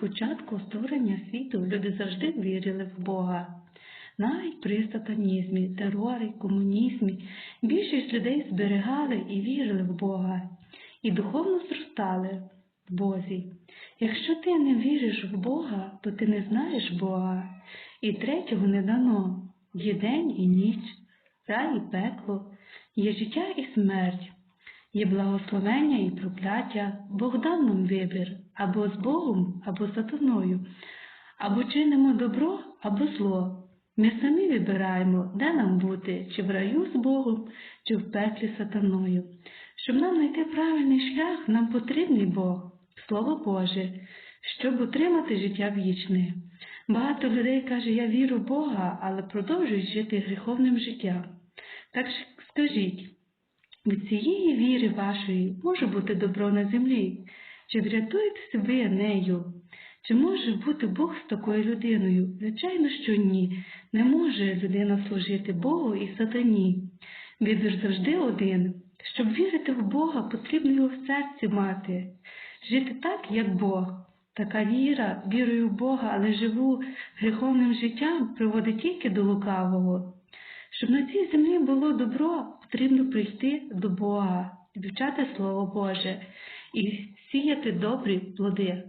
початку створення світу люди завжди вірили в Бога. Навіть при сатанізмі, терорі, комунізмі більшість людей зберігали і вірили в Бога, і духовно зростали в Бозі. Якщо ти не віриш в Бога, то ти не знаєш Бога, і третього не дано. Є день і ніч, рай і пекло, є життя і смерть, є благословення і прокляття, Бог дав нам вибір або з Богом, або сатаною, або чинимо добро, або зло. Ми самі вибираємо, де нам бути, чи в раю з Богом, чи в пеклі сатаною. Щоб нам знайти правильний шлях, нам потрібний Бог, Слово Боже, щоб отримати життя вічне. Багато людей каже, я вірю в Бога, але продовжують жити гріховним життям. Так скажіть, від цієї віри вашої може бути добро на землі? Чи врятуєтеся ви нею? Чи може бути Бог з такою людиною? Звичайно, що ні. Не може людина служити Богу і сатані. Вибір завжди один. Щоб вірити в Бога, потрібно його в серці мати, жити так, як Бог. Така віра, вірою в Бога, але живу гріховним життям, приводить тільки до лукавого. Щоб на цій землі було добро, потрібно прийти до Бога, вивчати Слово Боже і сіяти добрі плоди.